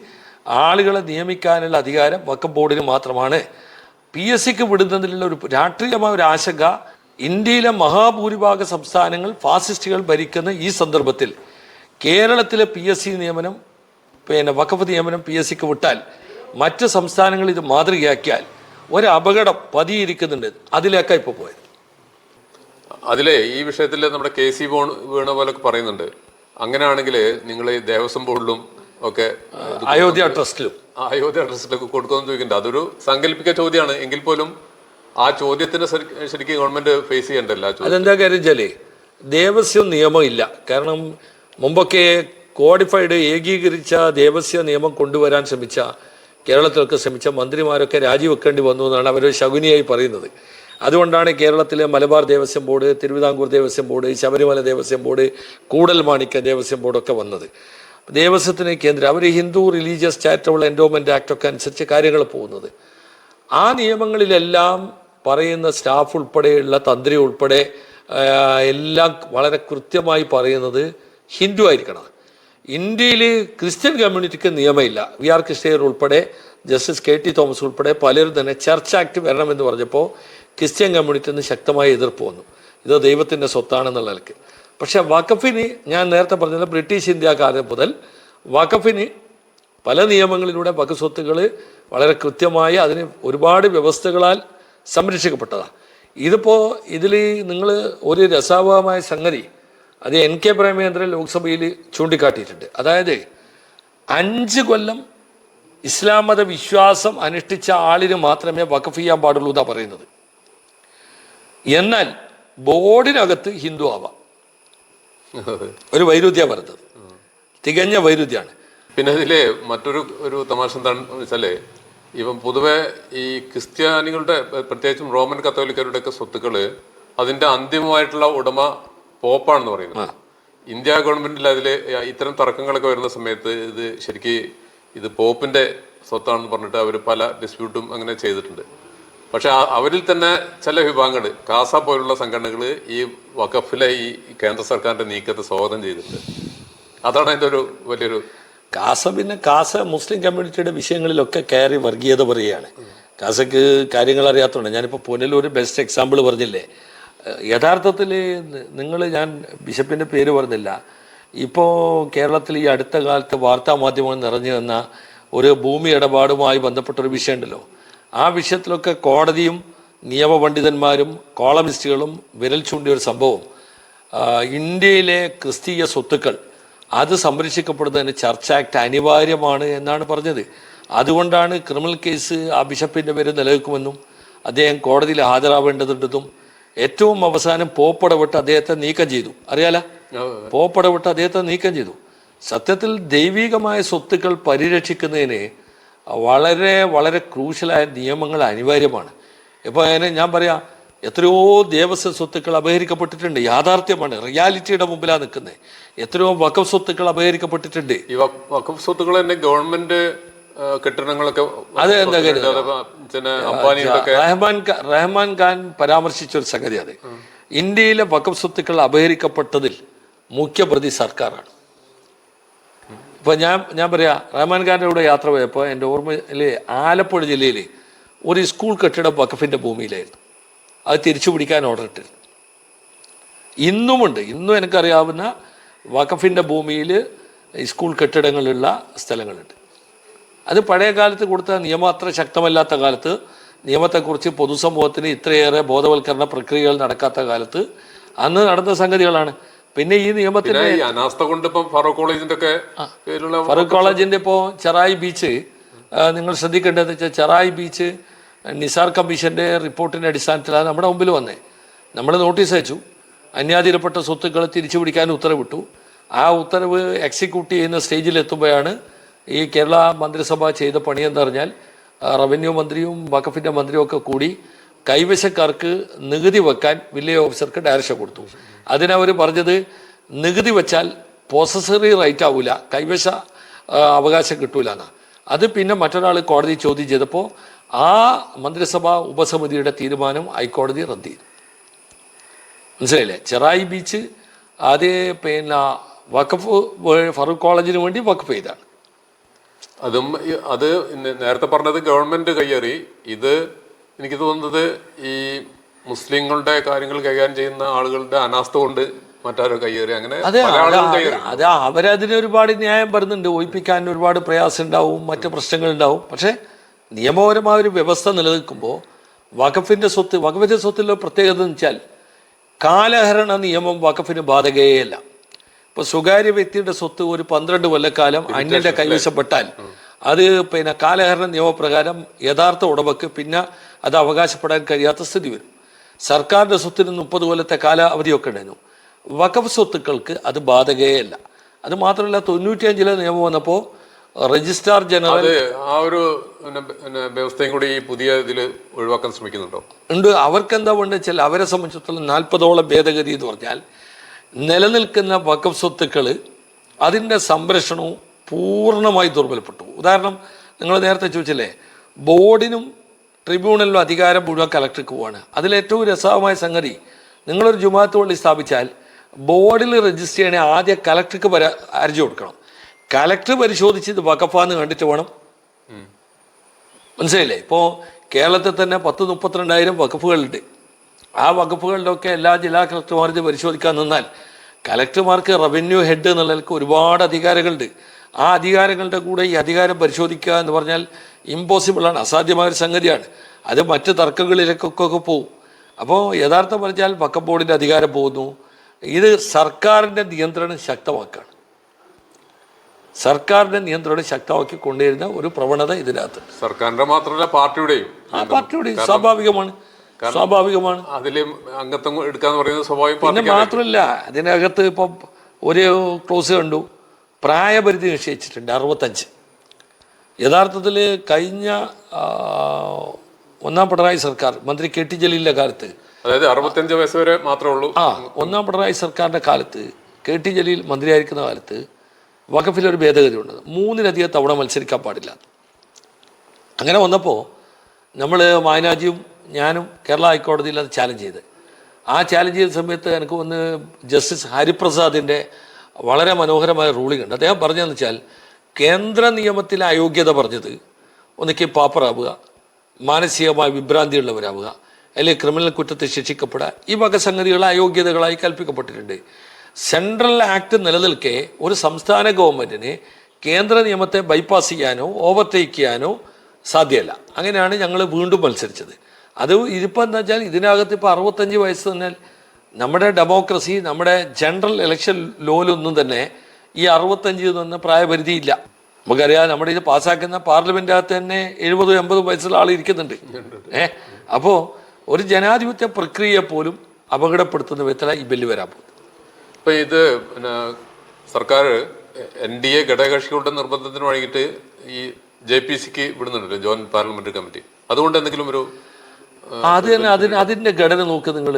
Speaker 2: ആളുകളെ നിയമിക്കാനുള്ള അധികാരം വക്കം ബോർഡിന് മാത്രമാണ്. പി എസ് സിക്ക് വിടുന്നതിലുള്ള ഒരു രാഷ്ട്രീയമായ ഒരു ആശങ്ക ഇന്ത്യയിലെ മഹാഭൂരിഭാഗ സംസ്ഥാനങ്ങൾ ഫാസിസ്റ്റുകൾ ഭരിക്കുന്ന ഈ സന്ദർഭത്തിൽ കേരളത്തിലെ പി എസ് സി നിയമനം പിന്നെ വഖഫ് നിയമനം പി എസ് സിക്ക് വിട്ടാൽ മറ്റ് സംസ്ഥാനങ്ങൾ ഇത് മാതൃകയാക്കിയാൽ ഒരു അപകടം പതിയിരിക്കുന്നുണ്ട്. അതിലേക്കാണ് ഇപ്പോൾ പോയത്?
Speaker 1: അതിലെ ഈ വിഷയത്തിൽ നമ്മുടെ കെ സി ബോൺ വേണുപോലൊക്കെ പോലെ പറയുന്നുണ്ട്. അങ്ങനെയാണെങ്കിൽ നിങ്ങൾ ദേവസ്വം ബോർഡിലും ഒക്കെ
Speaker 2: അയോധ്യ ട്രസ്റ്റിലും.
Speaker 1: അയോധ്യ ട്രസ്റ്റിലൊക്കെ കൊടുക്കുമെന്ന് ചോദിക്കുന്നുണ്ട്. അതൊരു സാങ്കല്പിക ചോദ്യമാണ്. എങ്കിൽ പോലും ആ ചോദ്യത്തിന് ശരിക്കും ഗവൺമെന്റ് ഫേസ് ചെയ്യണ്ടല്ല
Speaker 2: അതെന്താ കാര്യം വെച്ചാലേ ദേവസ്വം നിയമം ഇല്ല. കാരണം മുമ്പൊക്കെ കോഡിഫൈഡ് ഏകീകരിച്ച ദേവസ്വ നിയമം കൊണ്ടുവരാൻ ശ്രമിച്ച കേരളത്തിലൊക്കെ ശ്രമിച്ച മന്ത്രിമാരൊക്കെ രാജിവെക്കേണ്ടി വന്നു എന്നാണ് അവർ ശകുനിയായി പറയുന്നത്. അതുകൊണ്ടാണ് കേരളത്തിലെ Malabar Devaswom board Thiruvithamkoor Devaswom board Sabarimala Devaswom board Koodalmanikya Devaswom ബോർഡൊക്കെ വന്നത്. ദേവസ്വത്തിന് കേന്ദ്രം. അവർ Hindu religious charitable endowment act ഒക്കെ അനുസരിച്ച് കാര്യങ്ങൾ പോകുന്നത്. ആ നിയമങ്ങളിലെല്ലാം പറയുന്ന സ്റ്റാഫ് ഉൾപ്പെടെയുള്ള തന്ത്രി ഉൾപ്പെടെ എല്ലാം വളരെ കൃത്യമായി പറയുന്നത് ഹിന്ദു ആയിരിക്കണം. ഇന്ത്യയിൽ ക്രിസ്ത്യൻ കമ്മ്യൂണിറ്റിക്ക് നിയമമില്ല. വി ആർ കൃഷ്ണയർ ഉൾപ്പെടെ ജസ്റ്റിസ് കെ ടി തോമസ് ഉൾപ്പെടെ പലരും തന്നെ ചർച്ച് ആക്ട് വരണമെന്ന് പറഞ്ഞപ്പോൾ ക്രിസ്ത്യൻ കമ്മ്യൂണിറ്റി നിന്ന് ശക്തമായ എതിർപ്പ് വന്നു. ഇത് ദൈവത്തിന്റെ സ്വത്താണെന്നുള്ള നിലയ്ക്ക്. പക്ഷേ വഖഫിന് ഞാൻ നേരത്തെ പറഞ്ഞത് ബ്രിട്ടീഷ് ഇന്ത്യ കാലം മുതൽ വഖഫിന് പല നിയമങ്ങളിലൂടെ വഖഫ് സ്വത്തുകൾ വളരെ കൃത്യമായി അതിന് ഒരുപാട് വ്യവസ്ഥകളാൽ സംരക്ഷിക്കപ്പെട്ടതാണ് ഇതിപ്പോൾ ഇതിൽ നിങ്ങൾ ഒരു രസാവഹമായ സംഗതി അത് എൻ കെ പ്രേമേന്ദ്രൻ ലോക്സഭയിൽ ചൂണ്ടിക്കാട്ടിയിട്ടുണ്ട്. അതായത് അഞ്ച് കൊല്ലം ഇസ്ലാം മത വിശ്വാസം അനുഷ്ഠിച്ച ആളിന് മാത്രമേ വഖഫ് ചെയ്യാൻ പാടുള്ളൂ എന്നാണ് പറയുന്നത്. എന്നാൽ ബോർഡിനകത്ത് ഹിന്ദു ആവാം. ഒരു വൈരുദ്ധ്യ പറഞ്ഞത് തികഞ്ഞ വൈരുദ്ധ്യമാണ്
Speaker 1: പിന്നെ ഇതിലെ മറ്റൊരു ഒരു തമാശ എന്താണെന്ന് വെച്ചാൽ ഇപ്പം പൊതുവെ ഈ ക്രിസ്ത്യാനികളുടെ പ്രത്യേകിച്ചും റോമൻ കത്തോലിക്കരുടെ ഒക്കെ സ്വത്തുക്കൾ അതിന്റെ അന്തിമമായിട്ടുള്ള ഉടമ പോപ്പാണെന്ന് പറയുന്നത്. ഇന്ത്യ ഗവൺമെന്റിൽ അതിൽ ഇത്തരം തർക്കങ്ങളൊക്കെ വരുന്ന സമയത്ത് ഇത് ശരിക്ക് ഇത് പോപ്പിന്റെ സ്വത്താണെന്ന് പറഞ്ഞിട്ട് അവർ പല ഡിസ്പ്യൂട്ടും അങ്ങനെ ചെയ്തിട്ടുണ്ട്. പക്ഷെ അവരിൽ തന്നെ ചില വിഭാഗങ്ങൾ കാസ പോലുള്ള സംഘടനകൾ ഈ വഖഫിലെ ഈ കേന്ദ്ര സർക്കാരിന്റെ നീക്കത്തെ സ്വാഗതം ചെയ്തിട്ടുണ്ട്. അതാണ് അതിന്റെ ഒരു വലിയൊരു
Speaker 2: കാസ പിന്നെ കാസ മുസ്ലിം കമ്മ്യൂണിറ്റിയുടെ വിഷയങ്ങളിലൊക്കെ കയറി വർഗീയത പറയുകയാണ്. കാസക്ക് കാര്യങ്ങൾ അറിയാത്തതുകൊണ്ട് ഞാനിപ്പോൾ പുനലൂർ ബെസ്റ്റ് എക്സാമ്പിൾ പറഞ്ഞില്ലേ? യഥാർത്ഥത്തിൽ നിങ്ങൾ ഞാൻ ബിഷപ്പിന്റെ പേര് പറഞ്ഞില്ല. ഇപ്പോൾ കേരളത്തിൽ ഈ അടുത്ത കാലത്ത് വാർത്താ മാധ്യമങ്ങൾ നിറഞ്ഞു നിന്ന ഒരു ഭൂമി ഇടപാടുമായി ബന്ധപ്പെട്ടൊരു വിഷയമുണ്ടല്ലോ. ആ വിഷയത്തിലൊക്കെ കോടതിയും നിയമപണ്ഡിതന്മാരും കോളമിസ്റ്റുകളും വിരൽ ചൂണ്ടിയ ഒരു സംഭവം. ഇന്ത്യയിലെ ക്രിസ്തീയ സ്വത്തുക്കൾ അത് സംരക്ഷിക്കപ്പെടുന്നതിന് ചർച്ച ആക്ട് അനിവാര്യമാണ് എന്നാണ് പറഞ്ഞത്. അതുകൊണ്ടാണ് ക്രിമിനൽ കേസ് ആ ബിഷപ്പിന്റെ പേര് നിലനിൽക്കുമെന്നും അദ്ദേഹം കോടതിയിൽ ഹാജരാവേണ്ടതുണ്ടെന്നും ഏറ്റവും അവസാനം പോപ്പടവിട്ട് അദ്ദേഹത്തെ നീക്കം ചെയ്തു. അറിയാല? പോപ്പടവിട്ട് അദ്ദേഹത്തെ നീക്കം ചെയ്തു. സത്യത്തിൽ ദൈവികമായ സ്വത്തുക്കൾ പരിരക്ഷിക്കുന്നതിന് വളരെ വളരെ ക്രൂഷ്യലായ നിയമങ്ങൾ അനിവാര്യമാണ്. ഇപ്പോൾ അതിന് ഞാൻ പറയാം എത്രയോ ദേവസ്വ സ്വത്തുക്കൾ അപഹരിക്കപ്പെട്ടിട്ടുണ്ട്. യാഥാർത്ഥ്യമാണ്. റിയാലിറ്റിയുടെ മുമ്പിലാണ് നിൽക്കുന്നത് എത്രയോ വക്കഫ് സ്വത്തുക്കൾ അപഹരിക്കപ്പെട്ടിട്ടുണ്ട്.
Speaker 1: ഈ വക്കഫ് സ്വത്തുക്കൾ തന്നെ ഗവൺമെന്റ് കെട്ടിടങ്ങളൊക്കെ
Speaker 2: അത് റഹ്മാൻ റഹ്മാൻ ഖാൻ പരാമർശിച്ച ഒരു സംഗതി അത്. ഇന്ത്യയിലെ വക്കഫ് സ്വത്തുക്കൾ അപഹരിക്കപ്പെട്ടതിൽ മുഖ്യപ്രതി സർക്കാരാണ്. ഇപ്പൊ ഞാൻ ഞാൻ പറയാ റഹ്മാൻ ഖാന്റെ കൂടെ യാത്ര പോയപ്പോൾ എന്റെ ഓർമ്മയിൽ ആലപ്പുഴ ജില്ലയിൽ ഒരു സ്കൂൾ കെട്ടിടം വഖഫിന്റെ ഭൂമിയിലായിരുന്നു. അത് തിരിച്ചു പിടിക്കാൻ ഓർഡർ ഇട്ടിരുന്നു. ഇന്നുമുണ്ട് ഇന്നും എനിക്കറിയാവുന്ന വഖഫിന്റെ ഭൂമിയിൽ സ്കൂൾ കെട്ടിടങ്ങളുള്ള സ്ഥലങ്ങളുണ്ട്. അത് പഴയ കാലത്ത് കൊടുത്ത നിയമം അത്ര ശക്തമല്ലാത്ത കാലത്ത് നിയമത്തെക്കുറിച്ച് പൊതുസമൂഹത്തിന് ഇത്രയേറെ ബോധവൽക്കരണ പ്രക്രിയകൾ നടക്കാത്ത കാലത്ത് അന്ന് നടന്ന സംഗതികളാണ്. പിന്നെ ഈ നിയമത്തിന്റെ
Speaker 1: അനാസ്ഥ കൊണ്ട് ഇപ്പം ഫറൂഖ് കോളേജിന്റെ ഒക്കെ
Speaker 2: ഫറൂഖ് കോളേജിന്റെ ഇപ്പോൾ ചെറായി ബീച്ച് നിങ്ങൾ ശ്രദ്ധിക്കേണ്ടതെന്ന് വെച്ചാൽ ചെറായി ബീച്ച് നിസാർ കമ്മീഷന്റെ റിപ്പോർട്ടിന്റെ അടിസ്ഥാനത്തിലാണ് നമ്മുടെ മുമ്പിൽ വന്നേ. നമ്മൾ നോട്ടീസ് അയച്ചു. അന്യാതിരപ്പെട്ട സ്വത്തുക്കൾ തിരിച്ചു പിടിക്കാൻ ഉത്തരവിട്ടു. ആ ഉത്തരവ് എക്സിക്യൂട്ട് ചെയ്യുന്ന സ്റ്റേജിൽ എത്തുമ്പോഴാണ് ഈ കേരള മന്ത്രിസഭ ചെയ്ത പണി എന്ന് പറഞ്ഞാൽ റവന്യൂ മന്ത്രിയും വഖഫിന്റെ മന്ത്രിയും ഒക്കെ കൂടി കൈവശക്കാർക്ക് നികുതി വെക്കാൻ വില്ലേജ് ഓഫീസർക്ക് ഡയറക്ഷൻ കൊടുത്തു. അതിനവർ പറഞ്ഞത് നികുതി വെച്ചാൽ പോസസറി റൈറ്റ് ആവില്ല കൈവശ അവകാശം കിട്ടൂല എന്നാ അത് പിന്നെ മറ്റൊരാൾ കോടതി ചോദ്യം ചെയ്തപ്പോൾ ആ മന്ത്രിസഭാ ഉപസമിതിയുടെ തീരുമാനം ഹൈക്കോടതി റദ്ദ് ചെയ്തു. മനസ്സിലായില്ലേ? ചെറായി ബീച്ച് അത് പിന്നെ വഖഫ് ഫറൂഖ് കോളേജിന് വേണ്ടി വഖഫ് ചെയ്താണ്.
Speaker 1: അതും അത് നേരത്തെ പറഞ്ഞത് ഗവൺമെന്റ് കയ്യേറി. ഇത് എനിക്ക് തോന്നുന്നത് ഈ മുസ്ലിങ്ങളുടെ കാര്യങ്ങൾ കൈകാര്യം ചെയ്യുന്ന ആളുകളുടെ അനാസ്ഥ കൊണ്ട് മറ്റാരോ കയ്യേറി. അങ്ങനെ
Speaker 2: അതെ അത് അവരതിന് ഒരുപാട് ന്യായം പറയുന്നുണ്ട് ഒഴിപ്പിക്കാൻ ഒരുപാട് പ്രയാസം ഉണ്ടാവും മറ്റ് പ്രശ്നങ്ങൾ ഉണ്ടാവും പക്ഷേ നിയമപരമായ ഒരു വ്യവസ്ഥ നിലനിൽക്കുമ്പോൾ വഖഫിന്റെ സ്വത്ത് വഖഫിന്റെ സ്വത്തിലെ പ്രത്യേകത എന്ന് വെച്ചാൽ കാലഹരണ നിയമം വഖഫിന് ബാധകയല്ല ഇപ്പൊ സ്വകാര്യ വ്യക്തിയുടെ സ്വത്ത് ഒരു പന്ത്രണ്ട് കൊല്ലക്കാലം അന്യന്റെ കൈവശപ്പെട്ടാൽ അത് പിന്നെ കാലഹരണ നിയമപ്രകാരം യഥാർത്ഥ ഉടമക്ക് പിന്നെ അത് അവകാശപ്പെടാൻ കഴിയാത്ത സ്ഥിതി വരും. സർക്കാരിന്റെ സ്വത്തിന് മുപ്പത് കൊല്ലത്തെ കാലാവധിയൊക്കെ ഉണ്ടായിരുന്നു വഖഫ് സ്വത്തുക്കൾക്ക് അത് ബാധകയല്ല. അത് മാത്രമല്ല തൊണ്ണൂറ്റിയഞ്ചിലെ നിയമം വന്നപ്പോൾ രജിസ്ട്രാർ ജനറൽ
Speaker 1: ആ ഒരു വ്യവസ്ഥയും കൂടി ഈ പുതിയ ഇതിൽ ഒഴിവാക്കാൻ ശ്രമിക്കുന്നുണ്ടോ?
Speaker 2: ഉണ്ട്. അവർക്ക് എന്താ വേണ്ടത് വെച്ചാൽ അവരെ സംബന്ധിച്ചിടത്തോളം നാൽപ്പതോളം ഭേദഗതി എന്ന് പറഞ്ഞാൽ നിലനിൽക്കുന്ന വഖഫ് സ്വത്തുക്കൾ അതിന്റെ സംരക്ഷണവും പൂർണമായി ദുർബലപ്പെട്ടു. ഉദാഹരണം നിങ്ങൾ നേരത്തെ ചോദിച്ചില്ലേ ബോർഡിനും ട്രിബ്യൂണലിനും അധികാരം മുഴുവൻ കലക്ടർക്ക് പോവാണ്. അതിലേറ്റവും രസകരമായ സംഗതി നിങ്ങളൊരു ജുമാഅത്ത് പള്ളി സ്ഥാപിച്ചാൽ ബോർഡിൽ രജിസ്റ്റർ ചെയ്യണേ ആദ്യം കലക്ടർക്ക് പരാ അർജി കൊടുക്കണം. കലക്ടർ പരിശോധിച്ച് ഇത് വകഫാന്ന് കണ്ടിട്ട് വേണം. മനസ്സിലായില്ലേ? ഇപ്പോൾ കേരളത്തിൽ തന്നെ പത്ത് മുപ്പത്തിരണ്ടായിരം വകുപ്പുകളുണ്ട് ആ വകുപ്പുകളിലൊക്കെ എല്ലാ ജില്ലാ കളക്ടർമാരും പരിശോധിക്കാൻ നിന്നാൽ കലക്ടർമാർക്ക് റവന്യൂ ഹെഡ് എന്നുള്ളവർക്ക് ഒരുപാട് അധികാരങ്ങളുണ്ട് ആ അധികാരങ്ങളുടെ കൂടെ ഈ അധികാരം പരിശോധിക്കുക എന്ന് പറഞ്ഞാൽ ഇമ്പോസിബിളാണ് അസാധ്യമായൊരു സംഗതിയാണ്. അത് മറ്റ് തർക്കങ്ങളിലേക്കൊക്കെ പോകും അപ്പോൾ യഥാർത്ഥം പറഞ്ഞാൽ വക്കം ബോർഡിന്റെ അധികാരം പോകുന്നു. ഇത് സർക്കാരിന്റെ നിയന്ത്രണം ശക്തമാക്കുകയാണ് സർക്കാരിന്റെ നിയന്ത്രണം ശക്തമാക്കി കൊണ്ടുവരുന്ന ഒരു പ്രവണത ഇതിനകത്ത്.
Speaker 1: സർക്കാരിന്റെ മാത്രമല്ല പാർട്ടിയുടെയും
Speaker 2: ആ പാർട്ടിയുടെയും സ്വാഭാവികമാണ്. സ്വാഭാവികമാണ്.
Speaker 1: അതിൽ അംഗത്വം എടുക്കാന്ന് പറയുന്നത് സ്വാഭാവികം
Speaker 2: പിന്നെ മാത്രമല്ല അതിനകത്ത് ഇപ്പം ഒരു ക്ലോസ് കണ്ടു. പ്രായപരിധി നിശ്ചയിച്ചിട്ടുണ്ട് അറുപത്തഞ്ച്. യഥാർത്ഥത്തിൽ കഴിഞ്ഞ ഒന്നാം പിണറായി സർക്കാർ മന്ത്രി കെ ടി ജലീലിന്റെ കാലത്ത്
Speaker 1: അതായത് അറുപത്തഞ്ച് വയസ്സ് വരെ മാത്രമേ ഉള്ളൂ.
Speaker 2: ആ ഒന്നാം പിണറായി സർക്കാരിന്റെ കാലത്ത് കെ ടി ജലീൽ മന്ത്രിയായിരിക്കുന്ന കാലത്ത് ഒരു ഭേദഗതി ഉണ്ട്. മൂന്നിലധികം തവണ മത്സരിക്കാൻ പാടില്ല. അങ്ങനെ വന്നപ്പോൾ നമ്മൾ മായനാജിയും ഞാനും കേരള ഹൈക്കോടതിയിൽ അത് ചാലഞ്ച് ചെയ്ത്. ആ ചാലഞ്ച് ചെയ്ത സമയത്ത് എനിക്ക് വന്ന് ജസ്റ്റിസ് ഹരിപ്രസാദിന്റെ വളരെ മനോഹരമായ റൂളിംഗ് ഉണ്ട്. അദ്ദേഹം പറഞ്ഞതെന്ന് വെച്ചാൽ കേന്ദ്ര നിയമത്തിലെ അയോഗ്യത പറഞ്ഞത് ഒന്നിക്ക് പാപ്പറാവുക മാനസികമായ വിഭ്രാന്തിയുള്ളവരാവുക അല്ലെങ്കിൽ ക്രിമിനൽ കുറ്റത്തെ ശിക്ഷിക്കപ്പെടുക ഈ വക സംഗതികൾ അയോഗ്യതകളായി കൽപ്പിക്കപ്പെട്ടിട്ടുണ്ട്. സെൻട്രൽ ആക്ട് നിലനിൽക്കെ ഒരു സംസ്ഥാന ഗവൺമെന്റിന് കേന്ദ്ര നിയമത്തെ ബൈപ്പാസ് ചെയ്യാനോ ഓവർടേക്ക് ചെയ്യാനോ സാധ്യമല്ല അങ്ങനെയാണ് ഞങ്ങൾ വീണ്ടും മത്സരിച്ചത്. അത് ഇതിപ്പോൾ എന്താ വെച്ചാൽ ഇതിനകത്ത് ഇപ്പോൾ അറുപത്തഞ്ച് വയസ്സ് തന്നാൽ നമ്മുടെ ഡെമോക്രസി നമ്മുടെ ജനറൽ ഇലക്ഷൻ ലോയിലൊന്നും തന്നെ ഈ അറുപത്തഞ്ച് നിന്ന് പ്രായപരിധിയില്ല. നമുക്കറിയാം നമ്മുടെ ഇത് പാസ്സാക്കുന്ന പാർലമെന്റിനകത്ത് തന്നെ എഴുപതും എൺപതും വയസ്സുള്ള ആൾ ഇരിക്കുന്നുണ്ട്. ഏ? അപ്പോൾ ഒരു ജനാധിപത്യ പ്രക്രിയ പോലും അപകടപ്പെടുത്തുന്ന വിധത്തിലാണ് ഈ ബില്ല് വരാൻ പോകുന്നത്.
Speaker 1: അപ്പൊ ഇത് പിന്നെ സർക്കാർ എൻ ഡി എ ഘടകകക്ഷികളുടെ നിർബന്ധത്തിന് വഴങ്ങിയിട്ട് ഈ ജെ പി സിക്ക് വിടുന്നുണ്ടല്ലോ ജോയിന്റ് പാർലമെന്ററി കമ്മിറ്റി. അതുകൊണ്ട് എന്തെങ്കിലും ഒരു
Speaker 2: അത് തന്നെ അതിന് അതിന്റെ ഘടന നോക്ക് നിങ്ങൾ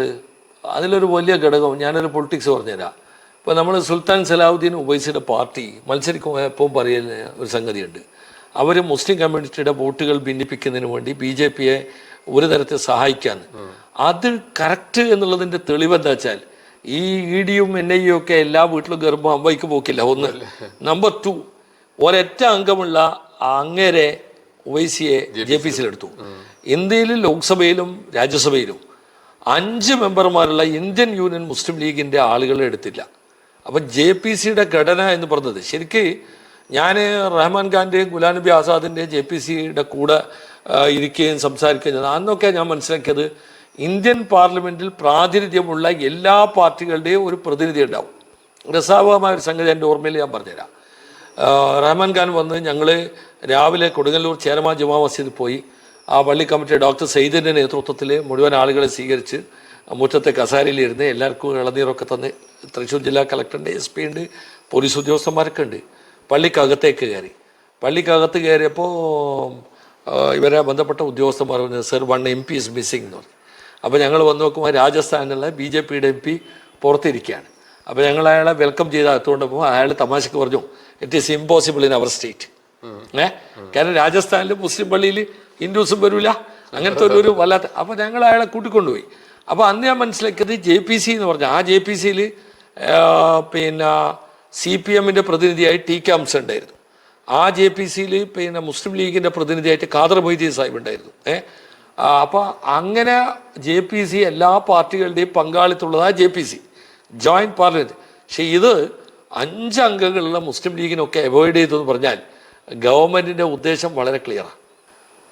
Speaker 2: അതിലൊരു വലിയ ഘടകം ഞാനൊരു പൊളിറ്റിക്സ് പറഞ്ഞുതരാം. ഇപ്പോൾ നമ്മൾ സുൽത്താൻ സലാഹുദ്ദീൻ ഉബൈസിയുടെ പാർട്ടി മത്സരിക്കുമ്പോൾ പറയുന്ന ഒരു സംഗതിയുണ്ട്. അവർ മുസ്ലിം കമ്മ്യൂണിറ്റിയുടെ വോട്ടുകൾ ഭിന്നിപ്പിക്കുന്നതിന് വേണ്ടി ബി ജെ പിയെ ഒരു തരത്തിൽ സഹായിക്കാൻ. അത് കറക്റ്റ് എന്നുള്ളതിന്റെ തെളിവ് എന്താ വെച്ചാൽ ഈ ഇ ഡിയും എൻ ഐ ഒക്കെ എല്ലാ വീട്ടിലും കയറുമ്പോൾ അമ്പയ്ക്ക് പോക്കില്ല. ഒന്ന് നമ്പർ ടു ഒരൊറ്റ അംഗമുള്ള അങ്ങേരെ ഒവൈസിയെ ജെ പി സിയിലെടുത്തു ഇന്ത്യയിൽ ലോക്സഭയിലും രാജ്യസഭയിലും അഞ്ച് മെമ്പർമാരുള്ള ഇന്ത്യൻ യൂണിയൻ മുസ്ലിം ലീഗിന്റെ ആളുകളെ എടുത്തില്ല. അപ്പം ജെ പി സിയുടെ ഘടന എന്ന് പറഞ്ഞത് ശരിക്ക് ഞാൻ റഹ്മാൻ ഖാന്റെയും ഗുലാം നബി ആസാദിന്റെയും ജെ പി സിയുടെ കൂടെ ഇരിക്കുകയും സംസാരിക്കുകയും അന്നൊക്കെ ഞാൻ മനസ്സിലാക്കിയത് ഇന്ത്യൻ പാർലമെന്റിൽ പ്രാതിനിധ്യമുള്ള എല്ലാ പാർട്ടികളുടെയും ഒരു പ്രതിനിധി ഉണ്ടാവും. രസാവഹമായ ഒരു സംഗതി എന്റെ ഓർമ്മയിൽ ഞാൻ പറഞ്ഞുതരാം. റഹ്മാൻ ഖാൻ വന്ന് ഞങ്ങൾ രാവിലെ കൊടുങ്ങല്ലൂർ ചേരമാ ജുമാ മസ്ജിദിൽ പോയി. ആ പള്ളി കമ്മിറ്റി ഡോക്ടർ സെയ്ദിന്റെ നേതൃത്വത്തിൽ മുഴുവൻ ആളുകളെ സ്വീകരിച്ച് മുറ്റത്തെ കസാരയിലിരുന്ന് എല്ലാവർക്കും ഇളനീരൊക്കെ തന്ന് തൃശ്ശൂർ ജില്ലാ കളക്ടറുണ്ട് എസ് പി ഉണ്ട് പോലീസ് ഉദ്യോഗസ്ഥന്മാരൊക്കെ ഉണ്ട് പള്ളിക്കകത്തേക്ക് കയറി. പള്ളിക്കകത്ത് കയറിയപ്പോൾ ഇവരെ ബന്ധപ്പെട്ട ഉദ്യോഗസ്ഥന്മാർ പറഞ്ഞു sir one M P is missing എന്ന് പറഞ്ഞു. അപ്പോൾ ഞങ്ങൾ വന്ന് നോക്കുമ്പോൾ രാജസ്ഥാനിലുള്ള ബി ജെ പിയുടെ എം പി പുറത്തിരിക്കുകയാണ്. അപ്പോൾ ഞങ്ങൾ അയാളെ വെൽക്കം ചെയ്ത് അകത്തുകൊണ്ടപ്പോൾ അയാൾ തമാശക്ക് പറഞ്ഞു it is impossible in our state. ഏഹ് കാരണം രാജസ്ഥാനിൽ മുസ്ലിം പള്ളിയിൽ ഹിന്ദുസും വരില്ല അങ്ങനത്തെ ഒരു വല്ലാത്ത അപ്പോൾ ഞങ്ങൾ അയാളെ കൂട്ടിക്കൊണ്ടുപോയി. അപ്പോൾ അന്ന് ഞാൻ മനസ്സിലാക്കിയത് ജെ പി സി എന്ന് പറഞ്ഞാൽ ആ ജെ പി സിയിൽ പിന്നെ സി പി എമ്മിന്റെ പ്രതിനിധിയായി ടി കെ അംസ ഉണ്ടായിരുന്നു. ആ ജെ പി സിയിൽ പിന്നെ മുസ്ലിം ലീഗിന്റെ പ്രതിനിധിയായിട്ട് ഖാദർ മൊയ്തീൻ സാഹിബ് ഉണ്ടായിരുന്നു. ഏ? അപ്പോൾ അങ്ങനെ ജെ പി സി എല്ലാ പാർട്ടികളുടെയും പങ്കാളിത്തമുള്ളതാണ് J P C. Joint parliament പക്ഷേ ഇത് അഞ്ച് അംഗങ്ങളുള്ള മുസ്ലിം ലീഗിനൊക്കെ അവോയ്ഡ് ചെയ്തു എന്ന് പറഞ്ഞാൽ ഗവൺമെന്റിന്റെ ഉദ്ദേശം വളരെ ക്ലിയറാണ്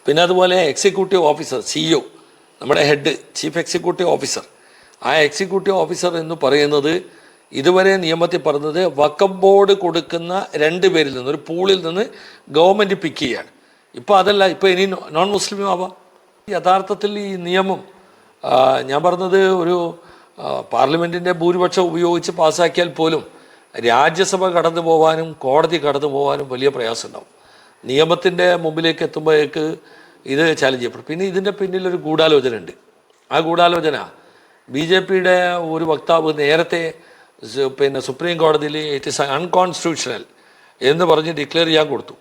Speaker 2: പിന്നെ അതുപോലെ എക്സിക്യൂട്ടീവ് ഓഫീസർ സിഇഒ നമ്മുടെ ഹെഡ് ചീഫ് എക്സിക്യൂട്ടീവ് ഓഫീസർ ആ എക്സിക്യൂട്ടീവ് ഓഫീസർ എന്ന് പറയുന്നത് ഇതുവരെ നിയമത്തിൽ പറഞ്ഞത് വക്കം ബോർഡ് കൊടുക്കുന്ന രണ്ട് പേരിൽ നിന്ന് ഒരു പൂളിൽ നിന്ന് ഗവൺമെന്റ് പിക്ക് ചെയ്യാണ്. ഇപ്പോൾ അതല്ല ഇപ്പോൾ ഇനി നോൺ മുസ്ലിം ആവാം യഥാർത്ഥത്തിൽ ഈ നിയമം ഞാൻ പറഞ്ഞത് ഒരു പാർലമെന്റിന്റെ ഭൂരിപക്ഷം ഉപയോഗിച്ച് പാസ്സാക്കിയാൽ പോലും രാജ്യസഭ കടന്നു പോകാനും കോടതി കടന്നു പോകാനും വലിയ പ്രയാസം ഉണ്ടാവും. നിയമത്തിന്റെ മുമ്പിലേക്ക് എത്തുമ്പോഴേക്ക് ഇത് ചാലഞ്ച് ചെയ്യപ്പെടും. പിന്നെ ഇതിന്റെ പിന്നിലൊരു ഗൂഢാലോചന ഉണ്ട്. ആ ഗൂഢാലോചന ബി ജെ പിയുടെ ഒരു വക്താവ് നേരത്തെ പിന്നെ സുപ്രീം കോടതിയിൽ ഇറ്റ് ഇസ് അൺകോൺസ്റ്റിറ്റ്യൂഷണൽ എന്ന് പറഞ്ഞ് ഡിക്ലെയർ ചെയ്യാൻ കൊടുത്തു.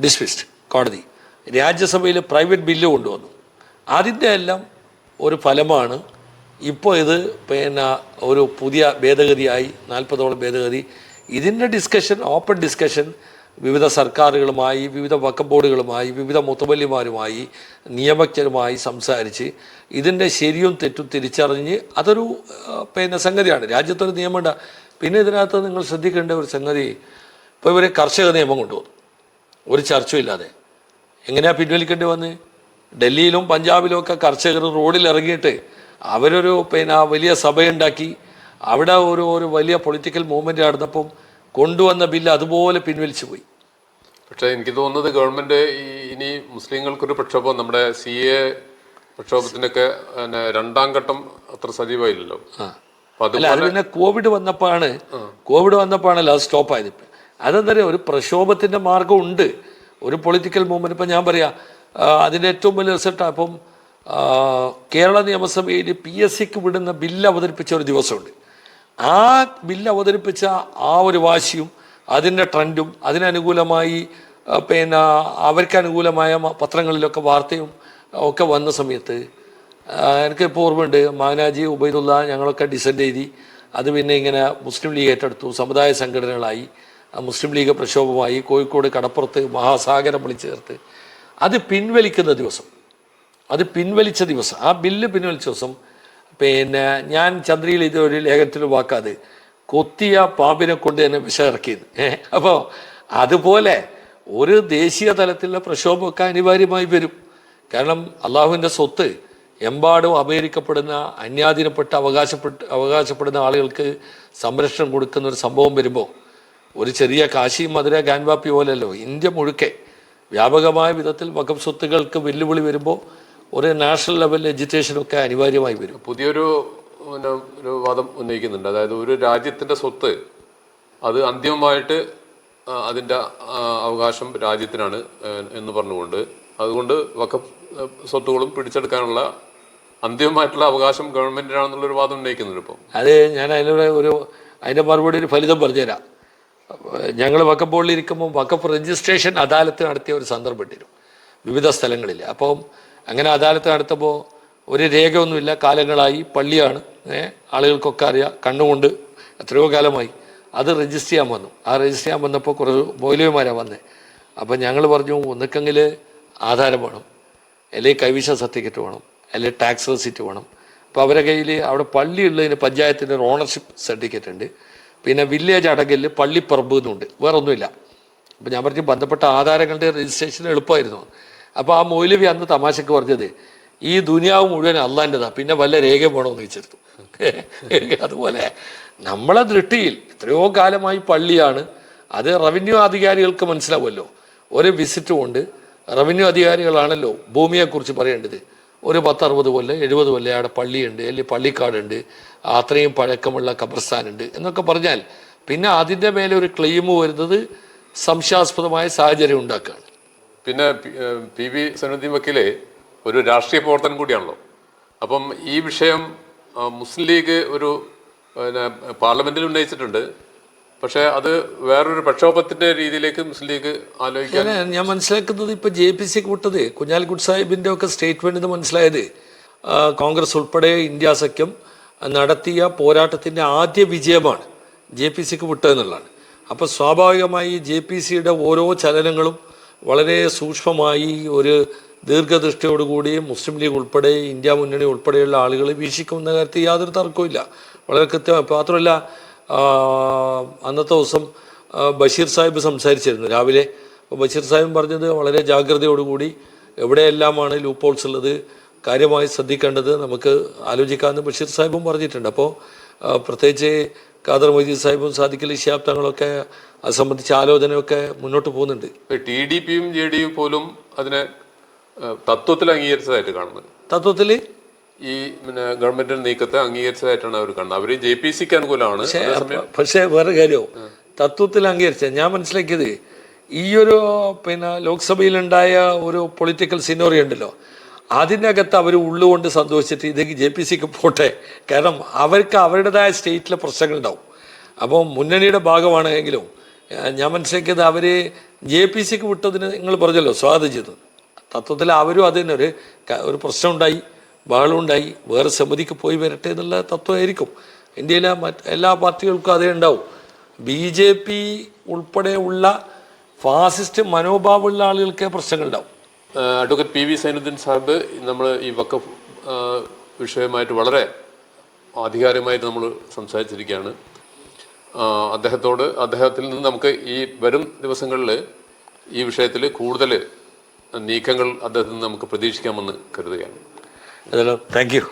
Speaker 2: ഡിസ്മിസ്ഡ് കോടതി. രാജ്യസഭയിൽ പ്രൈവറ്റ് ബില്ല് കൊണ്ടുവന്നു. അതിന്റെ എല്ലാം ഒരു ഫലമാണ് ഇപ്പോൾ ഇത് പിന്നെ ഒരു പുതിയ ഭേദഗതിയായി നാൽപ്പതോളം ഭേദഗതി. ഇതിന്റെ ഡിസ്കഷൻ ഓപ്പൺ ഡിസ്കഷൻ വിവിധ സർക്കാരുകളുമായി വിവിധ വക്കം ബോർഡുകളുമായി വിവിധ മുത്തവല്യമാരുമായി നിയമജ്ഞരുമായി സംസാരിച്ച് ഇതിന്റെ ശരിയും തെറ്റും തിരിച്ചറിഞ്ഞ് അതൊരു പിന്നെ സംഗതിയാണ്. രാജ്യത്തൊരു നിയമമുണ്ട്. പിന്നെ ഇതിനകത്ത് നിങ്ങൾ ശ്രദ്ധിക്കേണ്ട ഒരു സംഗതി ഇപ്പോൾ ഇവരെ കർഷക നിയമം കൊണ്ടുവന്നു. ഒരു ചർച്ചയില്ലാതെ എങ്ങനെയാണ് എങ്ങനെയാ പിൻവലിക്കേണ്ടി വന്ന്? ഡൽഹിയിലും പഞ്ചാബിലും ഒക്കെ കർഷകർ റോഡിൽ ഇറങ്ങിയിട്ട് അവരൊരു പിന്നെ വലിയ സഭയുണ്ടാക്കി. അവിടെ ഒരു ഒരു വലിയ പൊളിറ്റിക്കൽ മൂവ്മെന്റ് നടന്നപ്പം കൊണ്ടുവന്ന ബില്ല് അതുപോലെ പിൻവലിച്ചു പോയി.
Speaker 1: പക്ഷേ എനിക്ക് തോന്നുന്നത് ഗവൺമെന്റ് ഈ ഇനി മുസ്ലിങ്ങൾക്കൊരു പ്രക്ഷോഭം നമ്മുടെ സി എ പ്രക്ഷോഭത്തിനൊക്കെ രണ്ടാം ഘട്ടം അത്ര സജീവമായില്ലല്ലോ.
Speaker 2: അല്ല അത് പിന്നെ കോവിഡ് വന്നപ്പോഴാണ് കോവിഡ് വന്നപ്പോഴാണല്ലോ അത് സ്റ്റോപ്പ് ആയത്. അതെന്താ പറയുക ഒരു പ്രക്ഷോഭത്തിന്റെ മാർഗം ഉണ്ട് ഒരു പൊളിറ്റിക്കൽ മൂവ്മെന്റ്. ഇപ്പം ഞാൻ പറയാം അതിന്റെ അതിന്റെ ഏറ്റവും വലിയ റിസൾട്ടാണ് അപ്പം കേരള നിയമസഭയിൽ പി എസ് സിക്ക് വിടുന്ന ബില്ല് അവതരിപ്പിച്ച ഒരു ദിവസമുണ്ട്. ആ ബില്ല് അവതരിപ്പിച്ച ആ ഒരു വാശിയും അതിന്റെ ട്രെൻഡും അതിനനുകൂലമായി പിന്നെ അവർക്ക് അനുകൂലമായ പത്രങ്ങളിലൊക്കെ വാർത്തയും ഒക്കെ വന്ന സമയത്ത് എനിക്ക് ഇപ്പോൾ ഓർമ്മയുണ്ട് മാനാജി ഉബൈദുള്ള ഞങ്ങളൊക്കെ ഡിസെൻഡ് ചെയ്തി അത് പിന്നെ ഇങ്ങനെ മുസ്ലിം ലീഗ് ഏറ്റെടുത്തു സമുദായ സംഘടനകളായി മുസ്ലിം ലീഗ് പ്രക്ഷോഭമായി കോഴിക്കോട് കടപ്പുറത്ത് മഹാസാഗരം വിളിച്ചു ചേർത്ത് അത് പിൻവലിക്കുന്ന ദിവസം അത് പിൻവലിച്ച ദിവസം ആ ബില്ല് പിൻവലിച്ച ദിവസം പിന്നെ ഞാൻ ചന്ദ്രയിൽ ഇത് ഒരു ലേഖനത്തിൽ വാക്കാത് കൊത്തിയ പാമ്പിനെ കൊണ്ട് തന്നെ വിഷയിറക്കിയത് ഏഹ് അപ്പോൾ അതുപോലെ ഒരു ദേശീയ തലത്തിലുള്ള പ്രക്ഷോഭമൊക്കെ അനിവാര്യമായി വരും. കാരണം അള്ളാഹുവിന്റെ സ്വത്ത് എമ്പാടും അപഹരിക്കപ്പെടുന്ന അന്യാധീനപ്പെട്ട അവകാശപ്പെട്ട് അവകാശപ്പെടുന്ന ആളുകൾക്ക് സംരക്ഷണം കൊടുക്കുന്ന ഒരു സംഭവം വരുമ്പോൾ ഒരു ചെറിയ കാശി മധുര ഗാൻവാപ്പി പോലെയല്ലോ ഇന്ത്യ മുഴുക്കെ വ്യാപകമായ വിധത്തിൽ വകം സ്വത്തുകൾക്ക് വെല്ലുവിളി വരുമ്പോൾ ഒരു നാഷണൽ ലെവൽ എഡ്യൂക്കേഷനൊക്കെ അനിവാര്യമായി വരും.
Speaker 1: പുതിയൊരു ഒരു വാദം ഉന്നയിക്കുന്നുണ്ട്. അതായത് ഒരു രാജ്യത്തിന്റെ സ്വത്ത് അത് അന്തിമമായിട്ട് അതിന്റെ അതിന്റെ അവകാശം രാജ്യത്തിനാണ് എന്ന് പറഞ്ഞുകൊണ്ട്. അതുകൊണ്ട് വക്കഫ് സ്വത്തുകളും പിടിച്ചെടുക്കാനുള്ള അന്തിമമായിട്ടുള്ള അവകാശം ഗവൺമെന്റിനാണെന്നുള്ളൊരു വാദം ഉന്നയിക്കുന്നുണ്ട് ഇപ്പം.
Speaker 2: അത് ഞാൻ അതിനോട് ഒരു അതിന്റെ മറുപടി ഒരു ഫലിതം പറഞ്ഞുതരാം. ഞങ്ങൾ വക്കഫ് ബോർഡിൽ ഇരിക്കുമ്പോൾ വക്കഫ് രജിസ്ട്രേഷൻ അദാലത്ത് നടത്തിയ ഒരു സന്ദർഭം ഉണ്ടായിരുന്നു വിവിധ സ്ഥലങ്ങളിൽ. അപ്പം അങ്ങനെ അദാലത്ത് നടത്തുമ്പോൾ ഒരു രേഖയൊന്നുമില്ല. കാലങ്ങളായി. പള്ളിയാണ്. ആളുകൾക്കൊക്കെ അറിയാം. കണ്ണുകൊണ്ട് എത്രയോ കാലമായി അത് രജിസ്റ്റർ ചെയ്യാൻ വന്നു. ആ രജിസ്റ്റർ ചെയ്യാൻ വന്നപ്പോൾ കുറേ മൗലവിമാരാണ് വന്നത് അപ്പം ഞങ്ങൾ പറഞ്ഞു ഒന്നിക്കെങ്കിൽ ആധാരം വേണം. അല്ലെങ്കിൽ കൈവിശ സർട്ടിഫിക്കറ്റ് വേണം. അല്ലെങ്കിൽ ടാക്സ് റെസിറ്റ് വേണം. അപ്പോൾ അവരുടെ കയ്യിൽ അവിടെ പള്ളി ഉള്ളതിന് പഞ്ചായത്തിന്റെ ഒരു ഓണർഷിപ്പ് സർട്ടിഫിക്കറ്റ് ഉണ്ട്. പിന്നെ വില്ലേജ് അടങ്കലിൽ പള്ളിപ്പറമ്പ് എന്നുണ്ട്. വേറൊന്നുമില്ല. അപ്പം ഞാൻ പറഞ്ഞു ബന്ധപ്പെട്ട ആധാരങ്ങളുടെ രജിസ്ട്രേഷൻ എളുപ്പമായിരുന്നു. അപ്പോൾ ആ മൗലവി അന്ന് തമാശക്ക് പറഞ്ഞത് ഈ ദുനിയാവ് മുഴുവൻ അള്ളാന്റെതാണ് പിന്നെ വല്ല രേഖ വേണമെന്ന് വെച്ചെടുത്തു അതുപോലെ നമ്മളെ ദൃഷ്ടിയിൽ എത്രയോ കാലമായി പള്ളിയാണ് അത് റവന്യൂ അധികാരികൾക്ക് മനസ്സിലാവുമല്ലോ. ഒരു വിസിറ്റ് കൊണ്ട് റവന്യൂ അധികാരികളാണല്ലോ ഭൂമിയെക്കുറിച്ച് പറയേണ്ടത്. ഒരു പത്തറുപത് കൊല്ലം എഴുപത് കൊല്ലം അവിടെ പള്ളിയുണ്ട് അല്ലെങ്കിൽ പള്ളിക്കാടുണ്ട് അത്രയും പഴക്കമുള്ള കബർസ്ഥാനുണ്ട് എന്നൊക്കെ പറഞ്ഞാൽ പിന്നെ അതിന്റെ മേലെ ഒരു ക്ലെയിം വരുന്നത് സംശയാസ്പദമായ സാഹചര്യം ഉണ്ടാക്കുകയാണ്.
Speaker 1: പിന്നെ പി- വി സനുദ്ദീൻ വക്കീൽ ഒരു രാഷ്ട്രീയ പ്രവർത്തനം കൂടിയാണല്ലോ. അപ്പം ഈ വിഷയം മുസ്ലിം ലീഗ് ഒരു പിന്നെ പാർലമെന്റിൽ ഉന്നയിച്ചിട്ടുണ്ട്. പക്ഷേ അത് വേറൊരു പ്രക്ഷോഭത്തിന്റെ രീതിയിലേക്ക് മുസ്ലിം ലീഗ് ആലോചിക്കാൻ
Speaker 2: ഞാൻ മനസ്സിലാക്കുന്നത് ഇപ്പൊ ജെ പി സി കൂട്ടത് കുഞ്ഞാലിക്കുട്ടി സാഹിബിന്റെ ഒക്കെ സ്റ്റേറ്റ്മെന്റ് മനസ്സിലായത് കോൺഗ്രസ് ഉൾപ്പെടെ ഇന്ത്യ സഖ്യം നടത്തിയ പോരാട്ടത്തിന്റെ ആദ്യ വിജയമാണ് ജെ പി സിക്ക് വിട്ടതെന്നുള്ളതാണ് അപ്പോൾ സ്വാഭാവികമായി ജെ പി സിയുടെ ഓരോ ചലനങ്ങളും വളരെ സൂക്ഷ്മമായി ഒരു ദീർഘദൃഷ്ടിയോടുകൂടി മുസ്ലിം ലീഗ് ഉൾപ്പെടെ ഇന്ത്യ മുന്നണി ഉൾപ്പെടെയുള്ള ആളുകൾ വീക്ഷിക്കുമെന്ന കാര്യത്തിൽ യാതൊരു തർക്കവും വളരെ കൃത്യമായി. മാത്രമല്ല അന്നത്തെ ദിവസം ബഷീർ സാഹിബ് സംസാരിച്ചിരുന്നു രാവിലെ. ബഷീർ സാഹിബ് പറഞ്ഞത് വളരെ ജാഗ്രതയോടുകൂടി എവിടെയെല്ലാമാണ് ലൂപ്പ് ഹോൾസ് ഉള്ളത് കാര്യമായി ശ്രദ്ധിക്കേണ്ടത് നമുക്ക് ആലോചിക്കാമെന്ന് ബഷീർ സാഹിബും പറഞ്ഞിട്ടുണ്ട്. അപ്പോൾ പ്രത്യേകിച്ച് ഖാദർ മൊയ്തീൻ സാഹിബും സാദിഖലി ഷിയാബ് തങ്ങളൊക്കെ അത് സംബന്ധിച്ച ആലോചനയൊക്കെ മുന്നോട്ട് പോകുന്നുണ്ട്.
Speaker 1: ടി ഡി പിയും ജെ ഡി യും പോലും അതിനെ തത്വത്തിൽ അംഗീകരിച്ചതായിട്ട് കാണുന്നത്.
Speaker 2: തത്വത്തിൽ
Speaker 1: ഈ പിന്നെ ഗവൺമെന്റിന്റെ നീക്കത്തെ അംഗീകരിച്ചതായിട്ടാണ് അവർ കാണുന്നത്. അവർ ജെ പി സിക്ക് അനുകൂലമാണ്.
Speaker 2: പക്ഷേ വേറെ കാര്യമോ തത്വത്തിൽ അംഗീകരിച്ച ഞാൻ മനസ്സിലാക്കിയത് ഈ ഒരു പിന്നെ ലോക്സഭയിലുണ്ടായ ഒരു പൊളിറ്റിക്കൽ സിനോറി ഉണ്ടല്ലോ. അതിനകത്ത് അവർ ഉള്ളുകൊണ്ട് സന്തോഷിച്ചിട്ട് ഇതേക്ക് ജെ പി സിക്ക് പോട്ടെ. കാരണം അവർക്ക് അവരുടേതായ സ്റ്റേറ്റിലെ പ്രശ്നങ്ങളുണ്ടാവും. അപ്പോൾ മുന്നണിയുടെ ഭാഗമാണെങ്കിലും ഞാൻ മനസ്സിലാക്കിയത് അവർ ജെ പി സിക്ക് വിട്ടതിന് നിങ്ങൾ പറഞ്ഞല്ലോ സ്വാഗതം തത്വത്തിൽ അവരും അതിനൊരു ഒരു പ്രശ്നമുണ്ടായി ബഹളമുണ്ടായി വേറെ സമിതിക്ക് പോയി വരട്ടെ എന്നുള്ള തത്വമായിരിക്കും. ഇന്ത്യയിലെ മറ്റ് എല്ലാ പാർട്ടികൾക്കും അതേ ഉണ്ടാവും. ബി ജെ പി ഉൾപ്പെടെയുള്ള ഫാസിസ്റ്റ് മനോഭാവമുള്ള ആളുകൾക്കേ പ്രശ്നങ്ങളുണ്ടാവും.
Speaker 1: Advocate P V Sainuddin Sahib നമ്മൾ ഈ വക്കഫ് വിഷയമായിട്ട് വളരെ ആധികാരികമായിട്ട് നമ്മൾ സംസാരിച്ചിരിക്കുകയാണ്. അദ്ദേഹത്തോട് അദ്ദേഹത്തിൽ നിന്ന് നമുക്ക് ഈ വരും ദിവസങ്ങളിൽ ഈ വിഷയത്തിൽ കൂടുതൽ നീക്കങ്ങൾ അദ്ദേഹത്തിൽ നിന്ന് നമുക്ക് പ്രതീക്ഷിക്കാമെന്ന് കരുതുകയാണ്.
Speaker 2: Hello thank you